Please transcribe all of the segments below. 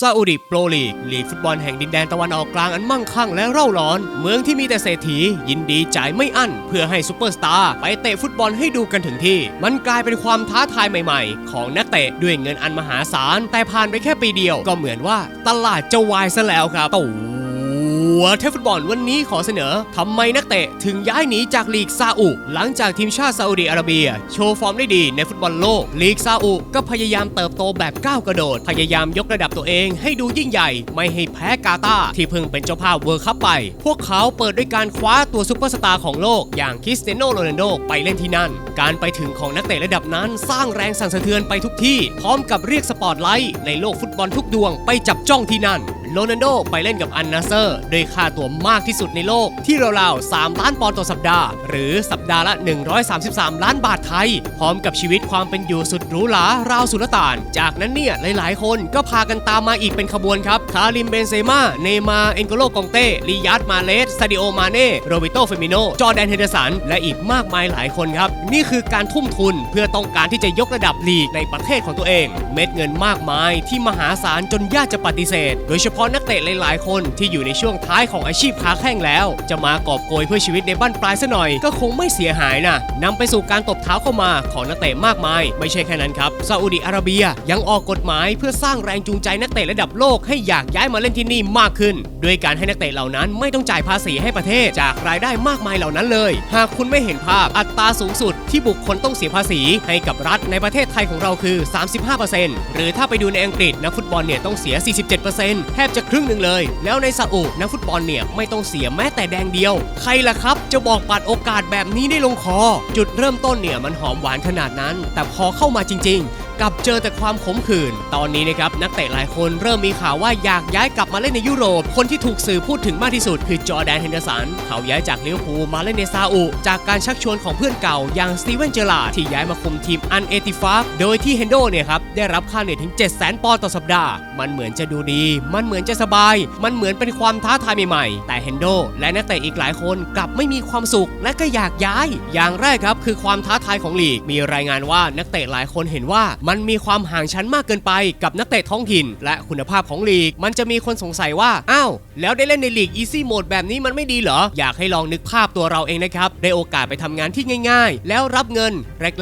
ซาอุดิโปรลีกลีกฟุตบอลแห่งดินแดนตะวันออกกลางอันมั่งคั่งและเร่าร้อน เมืองที่มีแต่เศรษฐี ยินดีจ่ายไม่อั้น เพื่อให้ซูเปอร์สตาร์ไปเตะฟุตบอลให้ดูกันถึงที่ มันกลายเป็นความท้าทายใหม่ๆ ของนักเตะด้วยเงินอันมหาศาล แต่ผ่านไปแค่ปีเดียวก็เหมือนว่าตลาดจะวายซะแล้วครับตู่ หัวเทฟุตบอลวันนี้ขอเสนอทำไมนักเตะถึงย้ายหนีจากลีกซาอุ หลังจากทีมชาติซาอุดิอาระเบีย โชว์ฟอร์มได้ดีในฟุตบอลโลก ลีกซาอุก็พยายามเติบโตแบบก้าวกระโดด พยายามยกระดับตัวเองให้ดูยิ่งใหญ่ ไม่ให้แพ้กาตาที่เพิ่งเป็นเจ้าภาพเวิร์คัพไป พวกเขาเปิดด้วยการคว้าตัวซูเปอร์สตาร์ของโลกอย่างคริสเตียโนโรนัลโดไปเล่นที่นั่น การไปถึงของนักเตะระดับนั้น สร้างแรงสั่นสะเทือนไปทุกที่ พร้อมกับเรียกสปอตไลท์ในโลกฟุตบอลทุกดวงไปจับจ้องที่นั่น โรนัลโดไปเล่นกับอันนาเซอร์ด้วยค่าตัวมากที่สุดในโลกที่ราวๆ3ล้านปอนด์ต่อสัปดาห์ หรือสัปดาห์ละ 133 ล้านบาทไทย พร้อมกับชีวิตความเป็นอยู่สุดหรูหราราวสุลต่าน จากนั้นเนี่ยหลายๆ คนก็พากันตามมาอีกเป็นขบวนครับคาริมเบนเซม่าเนมาร์เอ็นโกโลกองเต้ลิยัตมาเลสซาดิโอมาเน่โรเบโตเฟมิโนจอแดนเฮเดสันและอีกมากมายหลายคนครับ นี่คือการทุ่มทุนเพื่อต้องการที่จะยกระดับลีกในประเทศของตัวเอง เม็ดเงินมากมายที่มหาศาลจนยากจะปฏิเสธ โดยเฉพาะนักเตะหลายๆ คนที่อยู่ในช่วงท้ายของอาชีพค้าแข้งแล้ว จะมากอบโกยเพื่อชีวิตในบ้านปลายซะหน่อย ก็คงไม่เสียหายนะนำไปสู่การตบเท้าเข้ามาของนักเตะมากมาย ไม่ใช่แค่นั้นครับซาอุดิอาระเบียยังออกกฎหมายเพื่อสร้างแรงจูงใจนักเตะระดับโลกให้อยากย้ายมาเล่นที่นี่มากขึ้น ด้วยการให้นักเตะเหล่านั้นไม่ต้องจ่ายภาษีให้ประเทศจากรายได้มากมายเหล่านั้นเลย หากคุณไม่เห็นภาพอัตราสูงสุดที่บุคคลต้องเสียภาษีให้กับรัฐในประเทศไทยของเราคือ 35%หรือถ้าไปดูในอังกฤษนักฟุตบอลเนี่ยต้องเสีย 47%แทบจะครึ่งหนึ่งเลย แล้วในซาอุนักฟุตบอลเนี่ยไม่ต้องเสียแม้แต่แดงเดียว ใครล่ะครับจะบอกปัดโอกาสแบบนี้ได้ลงคอ จุดเริ่มต้นเนี่ยมันหอมหวานขนาดนั้น แต่พอเข้ามาจริง ๆ กลับเจอแต่ความขมขื่น ตอนนี้นะครับนักเตะหลายคนเริ่มมีข่าวว่าอยากย้ายกลับมาเล่นในยุโรป คนที่ถูกสื่อพูดถึงมากที่สุด คือจอแดนเฮนเดอร์สัน เขาย้ายจากลิเวอร์พูลมาเล่นในซาอุ จากการชักชวนของเพื่อนเก่าอย่างสตีเวนเจอราร์ดที่ย้ายมาคุมทีมอันเอติฟาโดยที่เฮนโดเนี่ยครับได้รับค่าเหนื่อยถึง 7 0 0 0 0ปอนด์ต่อสัปดาห์ มันเหมือนจะดูดี มันเหมือนจะสบาย มันเหมือนเป็นความท้าทายใหม่ๆ แต่เฮนโดและนักเตะอีกหลายคนกลับไม่มีความสุขและก็อยากย้าย อย่างแรกครับคือความท้าทายของลีก มีรายงานว่านักเตะหลายคนเห็นว่ามันมีความห่างชั้นมากเกินไปกับนักเตะท้องถิ่น และคุณภาพของลีก มันจะมีคนสงสัยว่า อ้าว แล้วได้เล่นในลีกอีซี่โหมดแบบนี้มันไม่ดีเหรอ อยากให้ลองนึกภาพตัวเราเองนะครับ ได้โอกาสไปทำงานที่ง่าย ๆ แล้วรับเงิน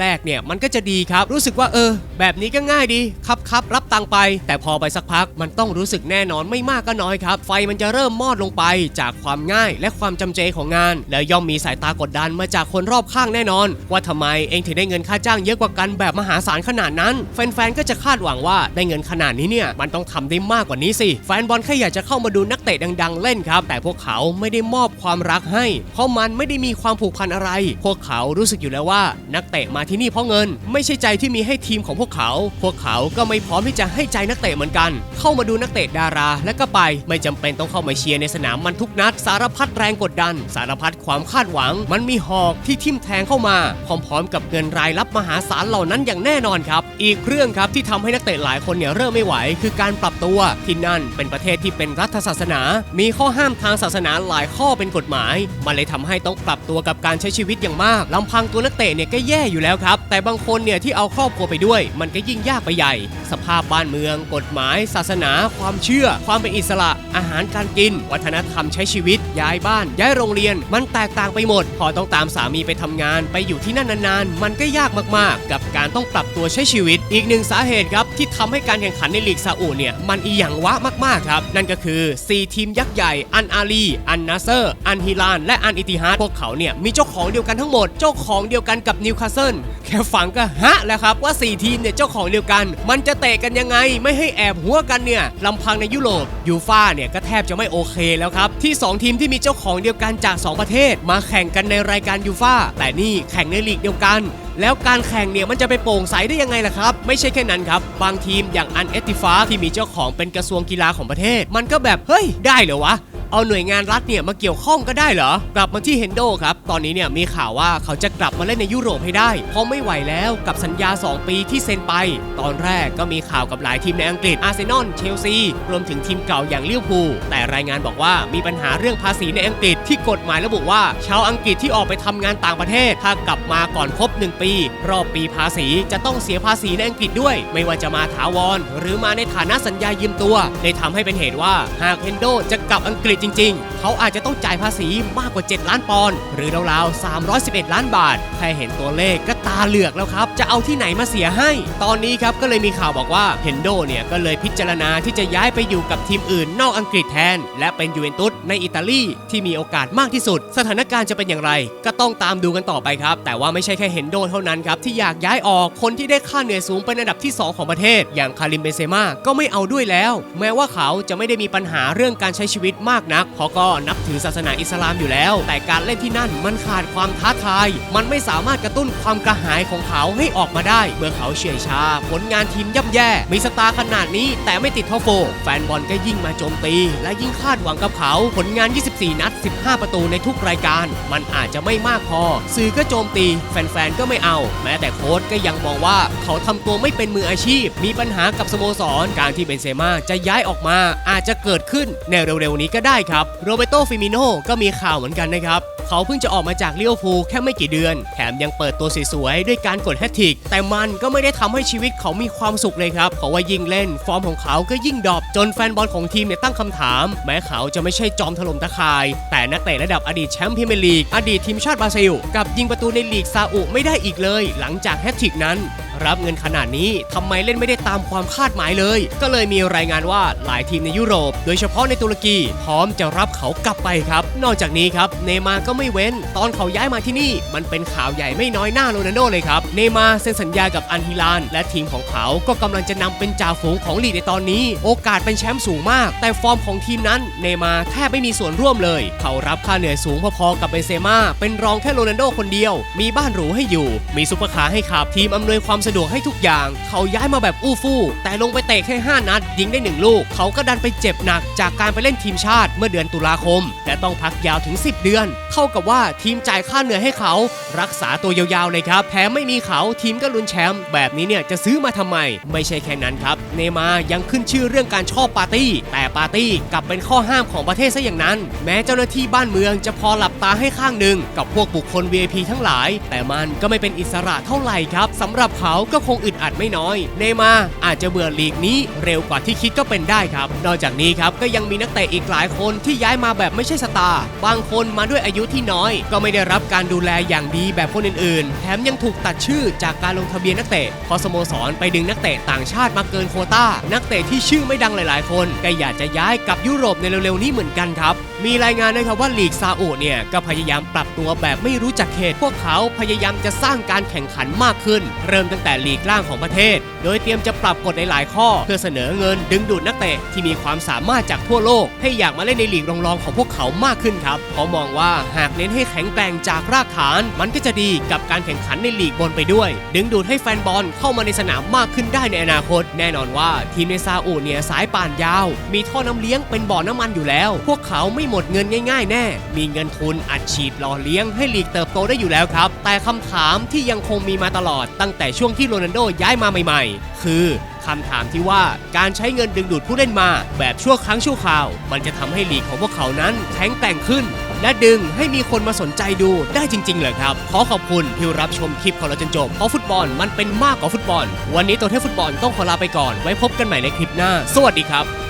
แรกๆเนี่ยมันก็จะดีครับ รู้สึกว่าเออ แบบนี้ก็ง่ายดีครับครับรับตังไป แต่พอไปสักพักมันต้องรู้สึกแน่นอนไม่มากก็น้อยครับ ไฟมันจะเริ่มมอดลงไปจากความง่ายและความจำเจของงาน แล้วย่อมมีสายตากดดันมาจากคนรอบข้างแน่นอน ว่าทำไมเองถึงได้เงินค่าจ้างเยอะกว่ากันแบบมหาศาลขนาดนั้นแฟนๆ ก็จะคาดหวังว่าได้เงินขนาดนี้เนี่ยมันต้องทำได้มากกว่านี้สิ แฟนบอลแค่อยากจะเข้ามาดูนักเตะดัง ๆ เล่นครับ แต่พวกเขาไม่ได้มอบความรักให้ เพราะมันไม่ได้มีความผูกพันอะไร พวกเขารู้สึกอยู่แล้วว่า นักเตะมาที่นี่เพราะเงิน ไม่ใช่ใจที่มีให้ทีมของพวกเขา พวกเขาก็ไม่พร้อมที่จะให้ใจนักเตะเหมือนกัน เข้ามาดูนักเตะดารา และก็ไปไม่จำเป็นต้องเข้ามาเชียร์ในสนามมันทุกนัด สารพัดแรงกดดัน สารพัดความคาดหวัง มันมีหอกที่ทิ่มแทงเข้ามาพร้อมๆ กับเงินรายรับมหาศาลเหล่านั้นอย่างแน่นอนครับอีกเรื่องครับที่ทำให้นักเตะหลายคนเนี่ยเริ่มไม่ไหว คือการปรับตัวที่นั่นเป็นประเทศที่เป็นรัฐศาสนา มีข้อห้ามทางศาสนาหลายข้อเป็นกฎหมาย มันเลยทำให้ต้องปรับตัวกับการใช้ชีวิตอย่างมากลำพังตัวนักเตะเนี่ยก็แย่อยู่แล้วครับ แต่บางคนเนี่ยที่เอาครอบครัวไปด้วย มันก็ยิ่งยากไปใหญ่ สภาพบ้านเมือง กฎหมาย ศาสนา ความเชื่อ ความเป็นอิสระ อาหารการกิน วัฒนธรรมใช้ชีวิต ย้ายบ้าน ย้ายโรงเรียน มันแตกต่างไปหมด พอต้องตามสามีไปทำงาน ไปอยู่ที่นั่นนานๆ มันก็ยากมากๆ กับการต้องปรับตัวใช้ชีวิตอีกหนึ่งสาเหตุครับที่ทำให้การแข่งขันในลีกซาอุเนี่ยมันอีหยังวะมากๆครับ นั่นก็คือ 4 ทีมยักษ์ใหญ่ อันอาลี อันนาเซอร์ อันฮิลาน และอันอิติฮัดพวกเขาเนี่ยมีเจ้าของเดียวกันทั้งหมด เจ้าของเดียวกันกับนิวคาสเซิลแค่ฟังก็ฮะแล้วครับว่า 4 ทีมเนี่ยเจ้าของเดียวกัน มันจะเตะกันยังไงไม่ให้แอบหัวกันเนี่ยลำพังในยุโรปยูฟ่าเนี่ยก็แทบจะไม่โอเคแล้วครับที่ 2 ทีมที่มีเจ้าของเดียวกันจาก 2 ประเทศ มาแข่งกันในรายการยูฟ่าแต่นี่แข่งในลีกเดียวกัน แล้วการแข่งเนี่ยมันจะไปโปร่งใสได้ยังไงล่ะครับ ไม่ใช่แค่นั้นครับ บางทีมอย่างอันเอติฟาที่มีเจ้าของเป็นกระทรวงกีฬาของประเทศ มันก็แบบเฮ้ยได้เหรอวะ เอาหน่วยงานรัฐเนี่ยมาเกี่ยวข้องก็ได้เหรอ กลับมาที่เฮนโดครับ ตอนนี้เนี่ยมีข่าวว่าเขาจะกลับมาเล่นในยุโรปให้ได้ เพราะไม่ไหวแล้วกับสัญญา 2 ปีที่เซ็นไป ตอนแรกก็มีข่าวกับหลายทีมในอังกฤษอาร์เซนอลเชลซี รวมถึงทีมเก่าอย่างลิเวอร์พูลแต่รายงานบอกว่ามีปัญหาเรื่องภาษีในอังกฤษที่กฎหมายระบุว่า ชาวอังกฤษที่ออกไปทำงานต่างประเทศ ถ้ากลับมาก่อนครบ 1 ปี รอบปีภาษีจะต้องเสียภาษีในอังกฤษด้วย ไม่ว่าจะมาถาวรหรือมาในฐานะสัญญายืมตัวเลยทำให้เป็นเหตุว่าหากเฮนโดจะกลับอังกฤษจริง ๆ เขาอาจจะต้องจ่ายภาษีมากกว่า 7 ล้านปอนด์หรือราวๆ311 ล้านบาท แค่เห็นตัวเลขก็ตาเหลือกแล้วครับ จะเอาที่ไหนมาเสียให้ ตอนนี้ครับก็เลยมีข่าวบอกว่าเฮนโดเนี่ยก็เลยพิจารณาที่จะย้ายไปอยู่กับทีมอื่นนอกอังกฤษแทน และเป็นยูเวนตุสในอิตาลีที่มีโอกาสมากที่สุด สถานการณ์จะเป็นอย่างไร ก็ต้องตามดูกันต่อไปครับ แต่ว่าไม่ใช่แค่เฮนโดเท่านั้นครับที่อยากย้ายออกคนที่ได้ค่าเหนื่อยสูงเป็นอันดับที่ 2 ของประเทศ อย่างคาริมเบนเซม่าก็ไม่เอาด้วยแล้ว แม้ว่าเขาจะไม่ได้มีปัญหาเรื่องการใช้ชีวิตมากนัก เพราะก็นับถือศาสนาอิสลามอยู่แล้ว แต่การเล่นที่นั่นมันขาดความท้าทาย มันไม่สามารถกระตุ้นความกระหายของเขาให้ออกมาได้ เมื่อเขาเฉื่อยชา ผลงานทีมย่ำแย่ มีสตาร์ขนาดนี้แต่ไม่ติดท็อปโฟร์แฟนบอลก็ยิ่งมาโจมตี และยิ่งคาดหวังกับเขาผลงาน 24 นัด 15 ประตูในทุกรายการ มันอาจจะไม่มากพอ สื่อก็โจมตี แฟนๆ ก็ไม่เอา แม้แต่โค้ชก็ยังมองว่าเขาทำตัวไม่เป็นมืออาชีพ มีปัญหากับสโมสร การที่เบนเซม่าจะย้ายออกมาอาจจะเกิดขึ้นในเร็วๆนี้ก็ได้ครับโรเบโตฟิมิโนก็มีข่าวเหมือนกันนะครับ เขาเพิ่งจะออกมาจากเลิเวพูแค่ไม่กี่เดือน แถมยังเปิดตัวสวยๆด้วยการกดแฮตทิก แต่มันก็ไม่ได้ทำให้ชีวิตเขามีความสุขเลยครับ เพราะว่ายิ่งเล่น ฟอร์มของเขาก็ยิ่งดรอปจนแฟนบอลของทีมเนี่ยตั้งคำถาม แม้เขาจะไม่ใช่จอมถล่มตะข่าย แต่นักเตะระดับอดีตแชมป์พรีเมียร์ลีก อดีตทีมชาติบราซิล กับยิงประตูในลีกซาอุไม่ได้อีกเลย หลังจากแฮตทิกนั้นรับเงินขนาดนี้ทำไมเล่นไม่ได้ตามความคาดหมายเลย ก็เลยมีรายงานว่าหลายทีมในยุโรป โดยเฉพาะในตุรกี พร้อมจะรับเขากลับไปครับ นอกจากนี้ครับเนมาก็ไม่เว้น ตอนเขาย้ายมาที่นี่ มันเป็นข่าวใหญ่ไม่น้อยหน้าโรนัลโดเลยครับ เนมาเซ็นสัญญากับอันฮิลาน และทีมของเขาก็กำลังจะนำเป็นจ่าฝูงของลีกในตอนนี้ โอกาสเป็นแชมป์สูงมาก แต่ฟอร์มของทีมนั้นเนมาแทบไม่มีส่วนร่วมเลย เขารับค่าเหนื่อยสูงพอๆกับเบนเซม่าเป็นรองแค่โรนัลโดคนเดียว มีบ้านหรูให้อยู่ มีซุปเปอร์คาร์ให้ขับทีมอำนวยความสะดวกให้ทุกอย่าง เขาย้ายมาแบบอู้ฟู่แต่ลงไปเตะแค่ 5 นัด ยิงได้ 1 ลูก เขาก็ดันไปเจ็บหนักจากการไปเล่นทีมชาติเมื่อเดือนตุลาคม และต้องพักยาวถึง 10 เดือน เขาท่ากับว่าทีมจ่ายค่าเหนื่อยให้เขารักษาตัวยาวๆเลยครับแถมไม่มีเขาทีมก็ลุ้นแชมป์แบบนี้เนี่ยจะซื้อมาทำไม ไม่ใช่แค่นั้นครับ เนมายังขึ้นชื่อเรื่องการชอบปาร์ตี้ แต่ปาร์ตี้กลับเป็นข้อห้ามของประเทศซะอย่างนั้น แม้เจ้าหน้าที่บ้านเมืองจะพอหลับตาให้ข้างหนึ่งกับพวกบุคคล VIP ทั้งหลาย แต่มันก็ไม่เป็นอิสระเท่าไหร่ครับสำหรับเขาก็คงอึดอัดไม่น้อย เนมาอาจจะเบื่อลีกนี้เร็วกว่าที่คิดก็เป็นได้ครับ นอกจากนี้ครับก็ยังมีนักเตะอีกหลายคนที่ย้ายมาแบบไม่ใช่สตาร์บางคนมาด้วยอายุที่น้อย ก็ไม่ได้รับการดูแลอย่างดีแบบคนอื่นๆ แถมยังถูกตัดชื่อจากการลงทะเบียนนักเตะพอสโมสรไปดึงนักเตะต่างชาติมาเกินโควต้า นักเตะที่ชื่อไม่ดังหลายๆ คนก็อยากจะย้ายกลับยุโรปในเร็วๆนี้เหมือนกันครับ มีรายงานนะครับว่าลีกซาอุเนี่ยก็พยายามปรับตัวแบบไม่รู้จักเขต พวกเขาพยายามจะสร้างการแข่งขันมากขึ้น เริ่มตั้งแต่ลีกล่างของประเทศ โดยเตรียมจะปรับกฎในหลายข้อ เพื่อเสนอเงินดึงดูดนักเตะที่มีความสามารถจากทั่วโลก ให้อยากมาเล่นในลีกรองๆของพวกเขามากขึ้นครับเพรามองว่าหากเน้นให้แข็งแกร่งจากรากฐาน มันก็จะดีกับการแข่งขันในลีกบนไปด้วย ดึงดูดให้แฟนบอลเข้ามาในสนามมากขึ้นได้ในอนาคต แน่นอนว่าทีมในซาอุเนี่ยสายป่านยาว มีท่อน้ำเลี้ยงเป็นบ่อน้ำมันอยู่แล้ว พวกเขาไม่หมดเงินง่ายๆ แน่ มีเงินทุนอัดฉีดหล่อเลี้ยงให้ลีกเติบโตได้อยู่แล้วครับ แต่คำถามที่ยังคงมีมาตลอดตั้งแต่ช่วงที่โรนัลโดย้ายมาใหม่ๆ คือคำถามที่ว่าการใช้เงินดึงดูดผู้เล่นมา แบบชั่วครั้งชั่วคราว มันจะทำให้ลีกของพวกเขานั้นแข็งแกร่งขึ้น และดึงให้มีคนมาสนใจดูได้จริงๆเลยครับ ขอขอบคุณที่รับชมคลิปของเราจนจบเพราะฟุตบอลมันเป็นมากกว่าฟุตบอล วันนี้ตัวเทพฟุตบอลต้องขอลาไปก่อนไว้พบกันใหม่ในคลิปหน้า สวัสดีครับ